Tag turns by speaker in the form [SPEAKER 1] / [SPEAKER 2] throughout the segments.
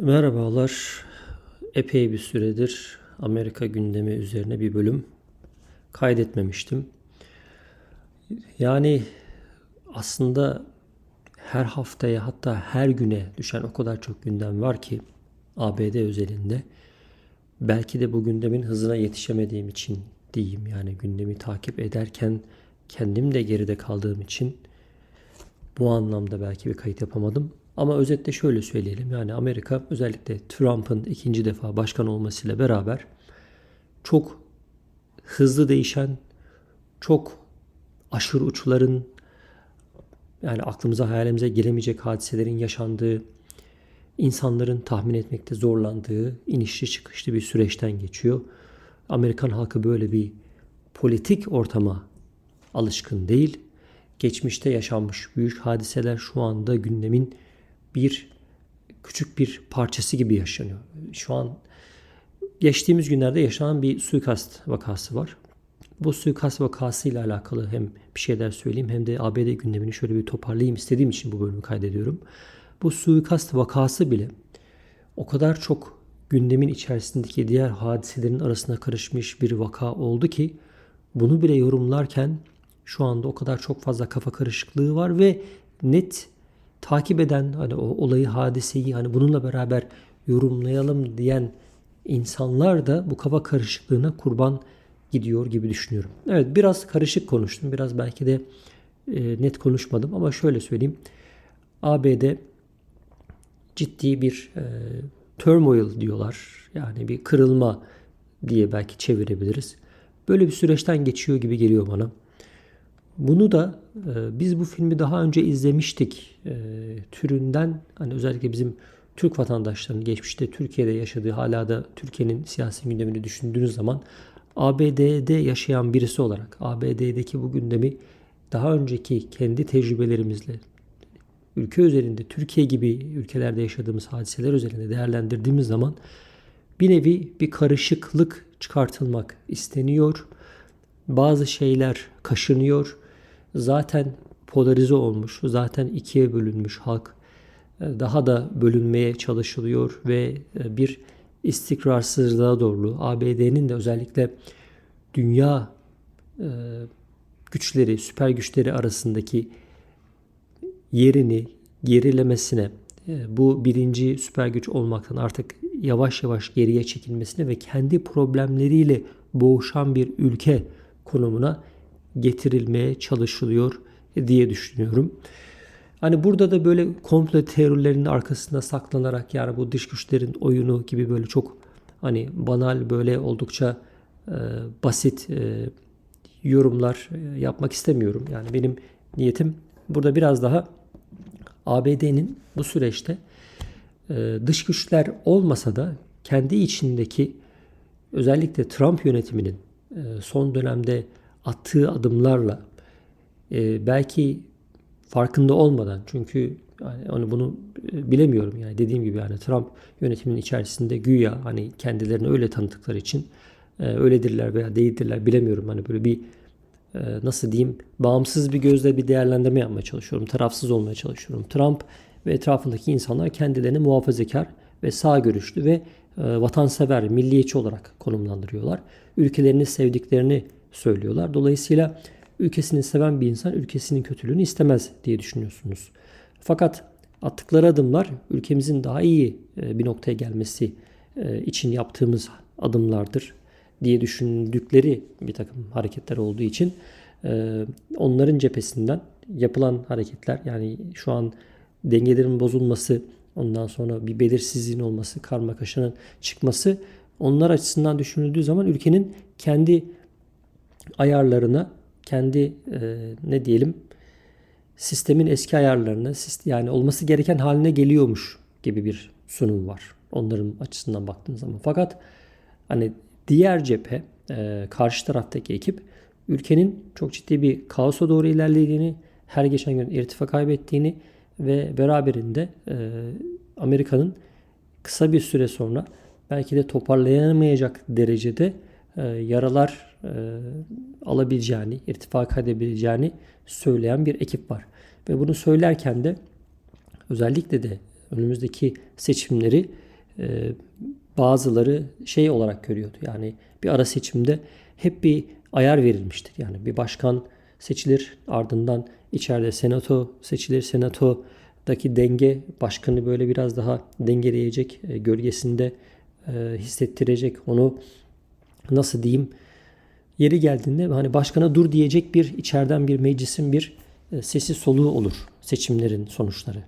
[SPEAKER 1] Merhabalar. Epey bir süredir Amerika gündemi üzerine bir bölüm kaydetmemiştim. Yani aslında her haftaya hatta her güne düşen o kadar çok gündem var ki ABD özelinde. Belki de bu gündemin hızına yetişemediğim için diyeyim yani gündemi takip ederken kendim de geride kaldığım için bu anlamda belki bir kayıt yapamadım. Ama özetle şöyle söyleyelim. Yani Amerika özellikle Trump'ın ikinci defa başkan olmasıyla beraber çok hızlı değişen, çok aşırı uçların yani aklımıza hayalimize gelemeyecek hadiselerin yaşandığı, insanların tahmin etmekte zorlandığı inişli çıkışlı bir süreçten geçiyor. Amerikan halkı böyle bir politik ortama alışkın değil. Geçmişte yaşanmış büyük hadiseler şu anda gündemin bir küçük bir parçası gibi yaşanıyor. Şu an geçtiğimiz günlerde yaşanan bir suikast vakası var. Bu suikast vakası ile alakalı hem bir şeyler söyleyeyim hem de ABD gündemini şöyle bir toparlayayım istediğim için bu bölümü kaydediyorum. Bu suikast vakası bile o kadar çok gündemin içerisindeki diğer hadiselerin arasına karışmış bir vaka oldu ki bunu bile yorumlarken şu anda o kadar çok fazla kafa karışıklığı var ve net takip eden hani o olayı, hadiseyi hani bununla beraber yorumlayalım diyen insanlar da bu kafa karışıklığına kurban gidiyor gibi düşünüyorum. Evet biraz karışık konuştum. Biraz belki de e, net konuşmadım ama şöyle söyleyeyim. ABD ciddi bir e, turmoil diyorlar. Yani bir kırılma diye belki çevirebiliriz. Böyle bir süreçten geçiyor gibi geliyor bana. Bunu da e, biz bu filmi daha önce izlemiştik. E, türünden hani özellikle bizim Türk vatandaşlarının geçmişte Türkiye'de yaşadığı hala da Türkiye'nin siyasi gündemini düşündüğünüz zaman ABD'de yaşayan birisi olarak ABD'deki bu gündemi daha önceki kendi tecrübelerimizle ülke üzerinde Türkiye gibi ülkelerde yaşadığımız hadiseler üzerinde değerlendirdiğimiz zaman bir nevi bir karışıklık çıkartılmak isteniyor. Bazı şeyler kaşınıyor. Zaten polarize olmuş, zaten ikiye bölünmüş halk daha da bölünmeye çalışılıyor ve bir istikrarsızlığa doğru ABD'nin de özellikle dünya e, güçleri, süper güçleri arasındaki yerini gerilemesine, e, bu birinci süper güç olmaktan artık yavaş yavaş geriye çekilmesine ve kendi problemleriyle boğuşan bir ülke konumuna getirilmeye çalışılıyor diye düşünüyorum. Hani burada da böyle komple teorilerinin arkasında saklanarak yani bu dış güçlerin oyunu gibi böyle çok hani banal böyle oldukça e, basit e, yorumlar e, yapmak istemiyorum. Yani benim niyetim burada biraz daha ABD'nin bu süreçte e, dış güçler olmasa da kendi içindeki özellikle Trump yönetiminin e, son dönemde attığı adımlarla e, belki farkında olmadan çünkü yani onu bunu e, bilemiyorum yani dediğim gibi yani Trump yönetiminin içerisinde güya hani kendilerini öyle tanıttıkları için e, öyledirler veya değildirler bilemiyorum hani böyle bir e, nasıl diyeyim bağımsız bir gözle bir değerlendirme yapmaya çalışıyorum tarafsız olmaya çalışıyorum Trump ve etrafındaki insanlar kendilerini muhafazakar ve sağ görüşlü ve vatansever, milliyetçi olarak konumlandırıyorlar. Ülkelerini sevdiklerini söylüyorlar. Dolayısıyla ülkesini seven bir insan ülkesinin kötülüğünü istemez diye düşünüyorsunuz. Fakat attıkları adımlar ülkemizin daha iyi e, bir noktaya gelmesi e, için yaptığımız adımlardır diye düşündükleri bir takım hareketler olduğu için e, onların cephesinden yapılan hareketler yani şu an dengelerin bozulması ondan sonra bir belirsizliğin olması karma çıkması onlar açısından düşünüldüğü zaman ülkenin kendi ayarlarına kendi e, ne diyelim sistemin eski ayarlarını yani olması gereken haline geliyormuş gibi bir sunum var. Onların açısından baktığınız zaman. Fakat hani diğer cephe e, karşı taraftaki ekip ülkenin çok ciddi bir kaosa doğru ilerlediğini, her geçen gün irtifa kaybettiğini ve beraberinde e, Amerika'nın kısa bir süre sonra belki de toparlayamayacak derecede e, yaralar e, alabileceğini, irtifak edebileceğini söyleyen bir ekip var. Ve bunu söylerken de özellikle de önümüzdeki seçimleri e, bazıları şey olarak görüyordu. Yani bir ara seçimde hep bir ayar verilmiştir. Yani bir başkan seçilir ardından içeride senato seçilir. Senatodaki denge başkanı böyle biraz daha dengeleyecek, e, gölgesinde e, hissettirecek. Onu nasıl diyeyim yeri geldiğinde hani başkana dur diyecek bir içeriden bir meclisin bir e, sesi soluğu olur seçimlerin sonuçları.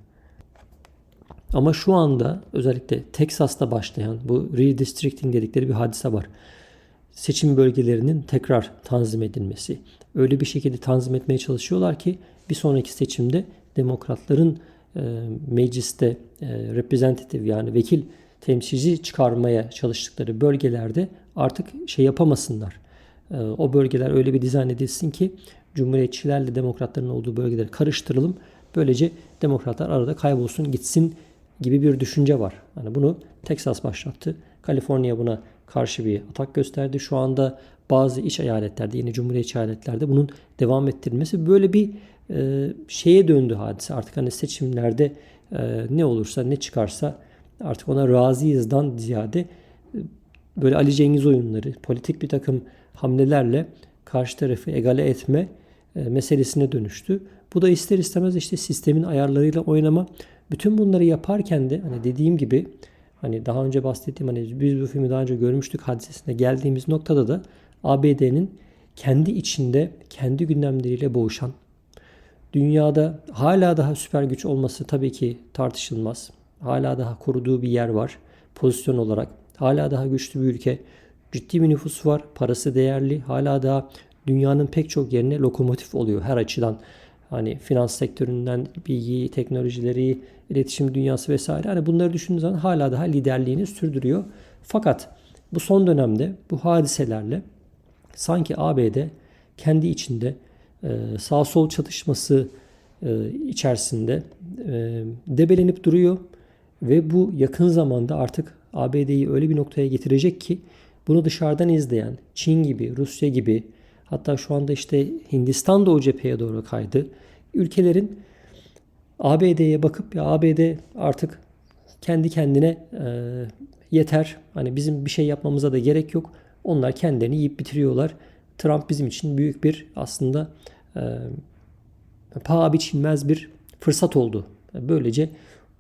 [SPEAKER 1] Ama şu anda özellikle Teksas'ta başlayan bu redistricting dedikleri bir hadise var. Seçim bölgelerinin tekrar tanzim edilmesi. Öyle bir şekilde tanzim etmeye çalışıyorlar ki bir sonraki seçimde demokratların e, mecliste e, representative yani vekil temsilci çıkarmaya çalıştıkları bölgelerde artık şey yapamasınlar. E, o bölgeler öyle bir dizayn edilsin ki cumhuriyetçilerle demokratların olduğu bölgeleri karıştıralım. Böylece demokratlar arada kaybolsun gitsin gibi bir düşünce var. Yani bunu Texas başlattı. Kaliforniya buna karşı bir atak gösterdi. Şu anda bazı iç eyaletlerde, yine cumhuriyetçi eyaletlerde bunun devam ettirilmesi böyle bir e, şeye döndü hadise. Artık hani seçimlerde e, ne olursa ne çıkarsa artık ona razıyızdan ziyade e, böyle Ali Cengiz oyunları, politik bir takım hamlelerle karşı tarafı egale etme e, meselesine dönüştü. Bu da ister istemez işte sistemin ayarlarıyla oynama. Bütün bunları yaparken de hani dediğim gibi hani daha önce bahsettiğim hani biz bu filmi daha önce görmüştük hadisesine geldiğimiz noktada da ABD'nin kendi içinde kendi gündemleriyle boğuşan dünyada hala daha süper güç olması tabii ki tartışılmaz. Hala daha koruduğu bir yer var pozisyon olarak. Hala daha güçlü bir ülke. Ciddi bir nüfus var. Parası değerli. Hala daha dünyanın pek çok yerine lokomotif oluyor her açıdan. Hani finans sektöründen bilgi, teknolojileri, iletişim dünyası vesaire. Hani bunları düşündüğünüz zaman hala daha liderliğini sürdürüyor. Fakat bu son dönemde bu hadiselerle sanki ABD kendi içinde e, sağ sol çatışması e, içerisinde e, debelenip duruyor ve bu yakın zamanda artık ABD'yi öyle bir noktaya getirecek ki bunu dışarıdan izleyen Çin gibi, Rusya gibi hatta şu anda işte Hindistan da o cepheye doğru kaydı. Ülkelerin ABD'ye bakıp ya ABD artık kendi kendine e, yeter. Hani bizim bir şey yapmamıza da gerek yok. Onlar kendilerini yiyip bitiriyorlar. Trump bizim için büyük bir aslında e, paha biçilmez bir fırsat oldu. Böylece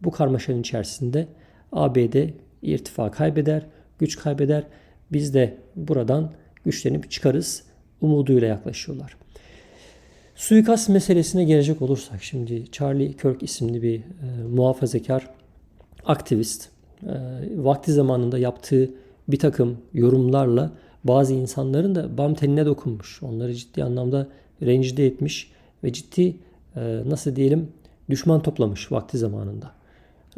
[SPEAKER 1] bu karmaşanın içerisinde ABD irtifa kaybeder, güç kaybeder. Biz de buradan güçlenip çıkarız umuduyla yaklaşıyorlar. Suikast meselesine gelecek olursak şimdi Charlie Kirk isimli bir e, muhafazakar aktivist e, vakti zamanında yaptığı bir takım yorumlarla bazı insanların da bam teline dokunmuş. Onları ciddi anlamda rencide etmiş ve ciddi e, nasıl diyelim düşman toplamış vakti zamanında.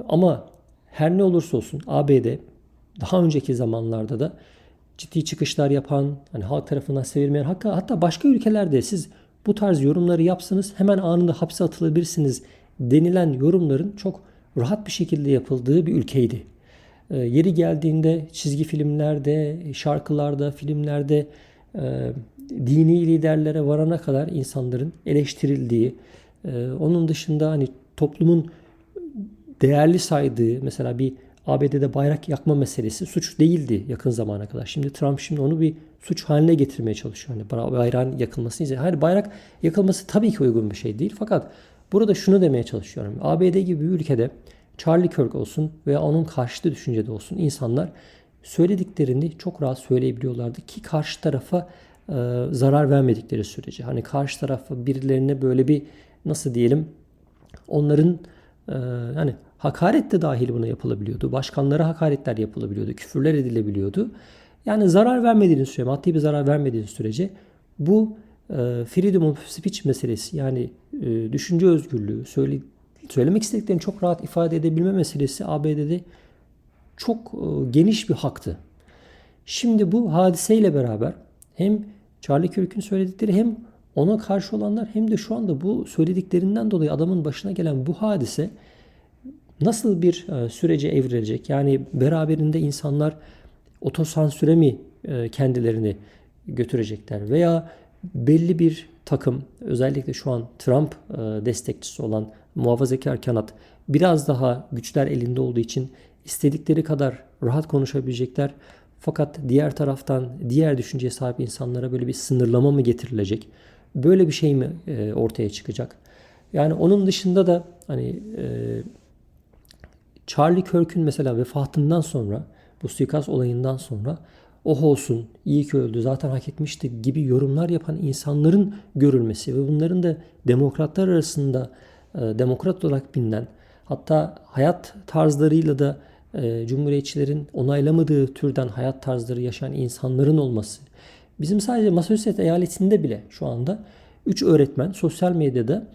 [SPEAKER 1] Ama her ne olursa olsun ABD daha önceki zamanlarda da ciddi çıkışlar yapan, hani halk tarafından sevilmeyen, hatta, hatta başka ülkelerde siz bu tarz yorumları yapsanız hemen anında hapse atılabilirsiniz denilen yorumların çok rahat bir şekilde yapıldığı bir ülkeydi. E, yeri geldiğinde çizgi filmlerde, şarkılarda, filmlerde e, dini liderlere varana kadar insanların eleştirildiği, e, onun dışında hani toplumun değerli saydığı mesela bir ABD'de bayrak yakma meselesi suç değildi yakın zamana kadar. Şimdi Trump şimdi onu bir suç haline getirmeye çalışıyor. Hani bayrağın yakılmasını izle. Hani bayrak yakılması tabii ki uygun bir şey değil. Fakat burada şunu demeye çalışıyorum. ABD gibi bir ülkede Charlie Kirk olsun veya onun karşıtı düşüncede olsun insanlar söylediklerini çok rahat söyleyebiliyorlardı ki karşı tarafa e, zarar vermedikleri sürece. Hani karşı tarafa birilerine böyle bir nasıl diyelim onların e, yani hakaret de dahil buna yapılabiliyordu. Başkanlara hakaretler yapılabiliyordu. Küfürler edilebiliyordu. Yani zarar vermediğiniz sürece, maddi bir zarar vermediğiniz sürece bu e, freedom of speech meselesi yani e, düşünce özgürlüğü, söyle, söylemek istediklerini çok rahat ifade edebilme meselesi ABD'de çok e, geniş bir haktı. Şimdi bu hadiseyle beraber hem Charlie Kirk'ün söyledikleri hem ona karşı olanlar hem de şu anda bu söylediklerinden dolayı adamın başına gelen bu hadise nasıl bir e, sürece evrilecek? Yani beraberinde insanlar otosansüre mi e, kendilerini götürecekler veya belli bir takım özellikle şu an Trump e, destekçisi olan muhafazakar kanat biraz daha güçler elinde olduğu için istedikleri kadar rahat konuşabilecekler. Fakat diğer taraftan diğer düşünceye sahip insanlara böyle bir sınırlama mı getirilecek? Böyle bir şey mi ortaya çıkacak? Yani onun dışında da hani Charlie Kirk'ün mesela vefatından sonra bu suikast olayından sonra oh olsun iyi ki öldü zaten hak etmişti gibi yorumlar yapan insanların görülmesi ve bunların da demokratlar arasında e, demokrat olarak bilinen hatta hayat tarzlarıyla da e, cumhuriyetçilerin onaylamadığı türden hayat tarzları yaşayan insanların olması. Bizim sadece Massachusetts eyaletinde bile şu anda 3 öğretmen sosyal medyada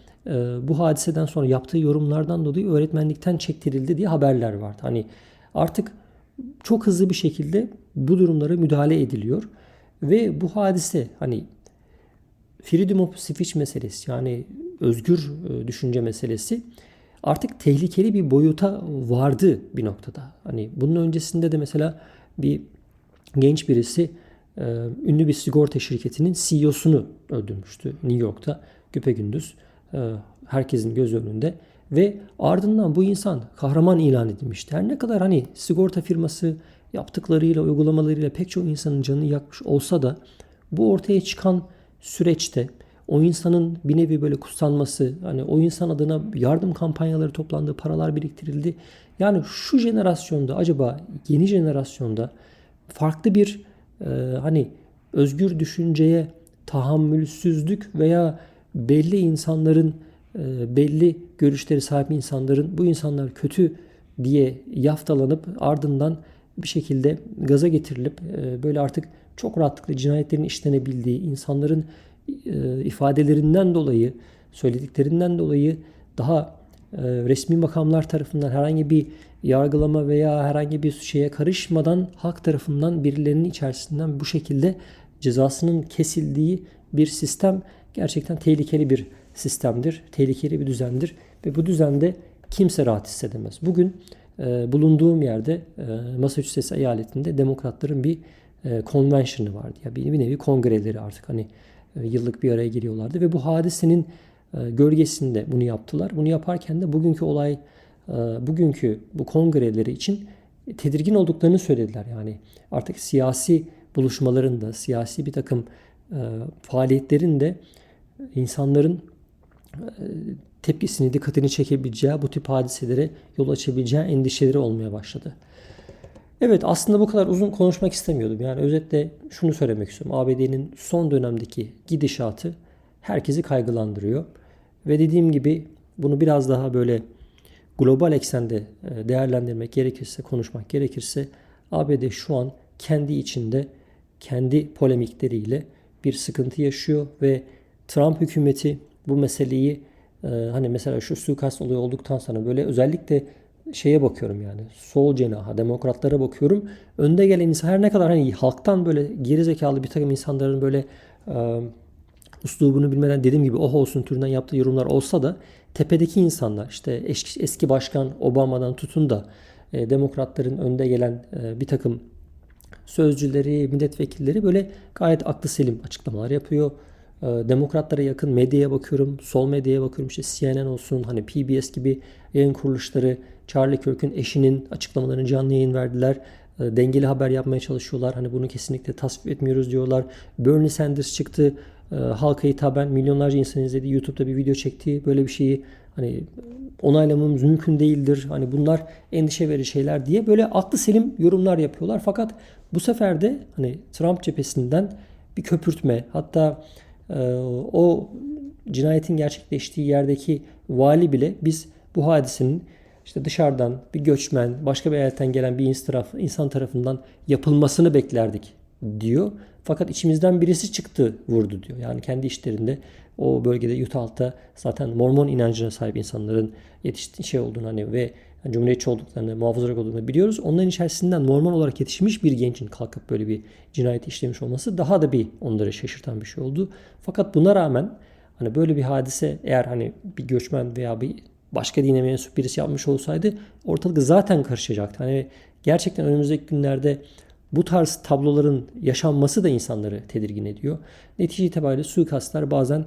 [SPEAKER 1] bu hadiseden sonra yaptığı yorumlardan dolayı öğretmenlikten çektirildi diye haberler vardı. Hani artık çok hızlı bir şekilde bu durumlara müdahale ediliyor ve bu hadise hani freedom of speech meselesi yani özgür e, düşünce meselesi artık tehlikeli bir boyuta vardı bir noktada. Hani bunun öncesinde de mesela bir genç birisi e, ünlü bir sigorta şirketinin CEO'sunu öldürmüştü New York'ta güpegündüz e, herkesin göz önünde ve ardından bu insan kahraman ilan edilmişti. Her ne kadar hani sigorta firması yaptıklarıyla, uygulamalarıyla pek çok insanın canını yakmış olsa da bu ortaya çıkan süreçte o insanın bir nevi böyle kutsanması, hani o insan adına yardım kampanyaları toplandı, paralar biriktirildi. Yani şu jenerasyonda acaba yeni jenerasyonda farklı bir e, hani özgür düşünceye tahammülsüzlük veya belli insanların e, belli görüşleri sahip insanların bu insanlar kötü diye yaftalanıp ardından bir şekilde gaza getirilip e, böyle artık çok rahatlıkla cinayetlerin işlenebildiği, insanların e, ifadelerinden dolayı, söylediklerinden dolayı daha resmi makamlar tarafından herhangi bir yargılama veya herhangi bir şeye karışmadan halk tarafından birilerinin içerisinden bu şekilde cezasının kesildiği bir sistem gerçekten tehlikeli bir sistemdir, tehlikeli bir düzendir ve bu düzende kimse rahat hissedemez. Bugün e, bulunduğum yerde e, Massachusetts eyaletinde demokratların bir e, convention'ı vardı. Ya bir, bir nevi kongreleri artık hani e, yıllık bir araya geliyorlardı ve bu hadisenin e, gölgesinde bunu yaptılar. Bunu yaparken de bugünkü olay e, bugünkü bu kongreleri için tedirgin olduklarını söylediler. Yani artık siyasi buluşmaların da siyasi bir takım e, faaliyetlerin de insanların e, tepkisini, dikkatini çekebileceği, bu tip hadiselere yol açabileceği endişeleri olmaya başladı. Evet aslında bu kadar uzun konuşmak istemiyordum. Yani özetle şunu söylemek istiyorum. ABD'nin son dönemdeki gidişatı herkesi kaygılandırıyor. Ve dediğim gibi bunu biraz daha böyle global eksende e, değerlendirmek gerekirse, konuşmak gerekirse ABD şu an kendi içinde kendi polemikleriyle bir sıkıntı yaşıyor ve Trump hükümeti bu meseleyi e, hani mesela şu suikast olayı olduktan sonra böyle özellikle şeye bakıyorum yani sol cenaha demokratlara bakıyorum. Önde gelen insan her ne kadar hani halktan böyle geri zekalı bir takım insanların böyle e, uslubunu bilmeden dediğim gibi oh olsun türünden yaptığı yorumlar olsa da tepedeki insanlar işte eski, eski başkan Obama'dan tutun da e, demokratların önde gelen e, bir takım sözcüleri, milletvekilleri böyle gayet aklı selim açıklamalar yapıyor. Ee, demokratlara yakın medyaya bakıyorum, sol medyaya bakıyorum. İşte CNN olsun, hani PBS gibi yayın kuruluşları, Charlie Kirk'ün eşinin açıklamalarını canlı yayın verdiler. Ee, dengeli haber yapmaya çalışıyorlar. Hani bunu kesinlikle tasvip etmiyoruz diyorlar. Bernie Sanders çıktı. Ee, halka hitaben milyonlarca insan izledi. YouTube'da bir video çekti. Böyle bir şeyi hani onaylamamız mümkün değildir. Hani bunlar endişe verici şeyler diye böyle aklı selim yorumlar yapıyorlar. Fakat bu sefer de hani Trump cephesinden bir köpürtme hatta o cinayetin gerçekleştiği yerdeki vali bile biz bu hadisenin işte dışarıdan bir göçmen, başka bir eyaletten gelen bir insan tarafından yapılmasını beklerdik diyor. Fakat içimizden birisi çıktı vurdu diyor. Yani kendi işlerinde o bölgede Utah'ta zaten Mormon inancına sahip insanların yetiştiği şey olduğunu hani ve yani cumhuriyetçi olduklarını, muhafazakar olduklarını biliyoruz. Onların içerisinden normal olarak yetişmiş bir gencin kalkıp böyle bir cinayet işlemiş olması daha da bir onları şaşırtan bir şey oldu. Fakat buna rağmen hani böyle bir hadise eğer hani bir göçmen veya bir başka dine mensup birisi yapmış olsaydı ortalık zaten karışacaktı. Hani gerçekten önümüzdeki günlerde bu tarz tabloların yaşanması da insanları tedirgin ediyor. Netice itibariyle suikastlar bazen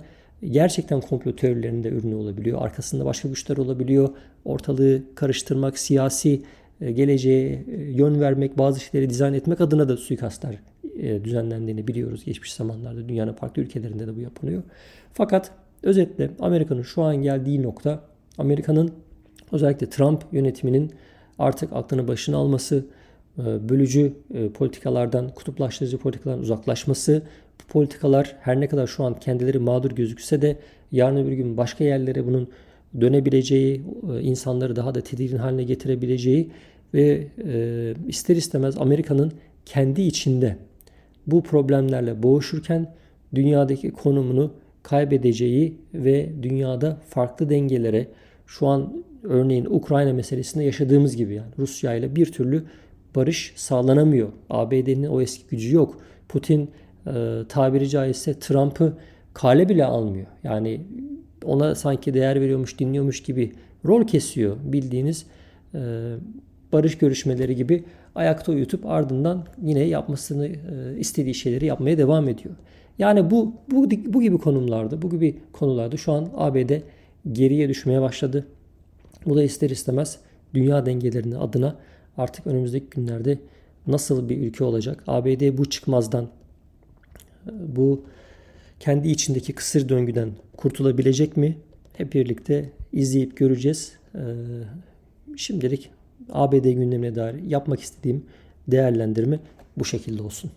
[SPEAKER 1] gerçekten komplo teorilerinde ürünü olabiliyor. Arkasında başka güçler olabiliyor. Ortalığı karıştırmak, siyasi e, geleceğe e, yön vermek, bazı şeyleri dizayn etmek adına da suikastlar e, düzenlendiğini biliyoruz. Geçmiş zamanlarda dünyanın farklı ülkelerinde de bu yapılıyor. Fakat özetle Amerika'nın şu an geldiği nokta Amerika'nın özellikle Trump yönetiminin artık aklını başına alması, bölücü politikalardan, kutuplaştırıcı politikalardan uzaklaşması, bu politikalar her ne kadar şu an kendileri mağdur gözükse de yarın bir gün başka yerlere bunun dönebileceği, e, insanları daha da tedirgin haline getirebileceği ve e, ister istemez Amerika'nın kendi içinde bu problemlerle boğuşurken dünyadaki konumunu kaybedeceği ve dünyada farklı dengelere şu an örneğin Ukrayna meselesinde yaşadığımız gibi yani Rusya ile bir türlü barış sağlanamıyor. ABD'nin o eski gücü yok. Putin e, tabiri caizse Trump'ı kale bile almıyor. Yani ona sanki değer veriyormuş, dinliyormuş gibi rol kesiyor bildiğiniz e, barış görüşmeleri gibi ayakta uyutup ardından yine yapmasını e, istediği şeyleri yapmaya devam ediyor. Yani bu, bu bu gibi konumlarda, bu gibi konularda şu an ABD geriye düşmeye başladı. Bu da ister istemez dünya dengelerinin adına artık önümüzdeki günlerde nasıl bir ülke olacak? ABD bu çıkmazdan, bu kendi içindeki kısır döngüden kurtulabilecek mi? Hep birlikte izleyip göreceğiz. Ee, şimdilik ABD gündemine dair yapmak istediğim değerlendirme bu şekilde olsun.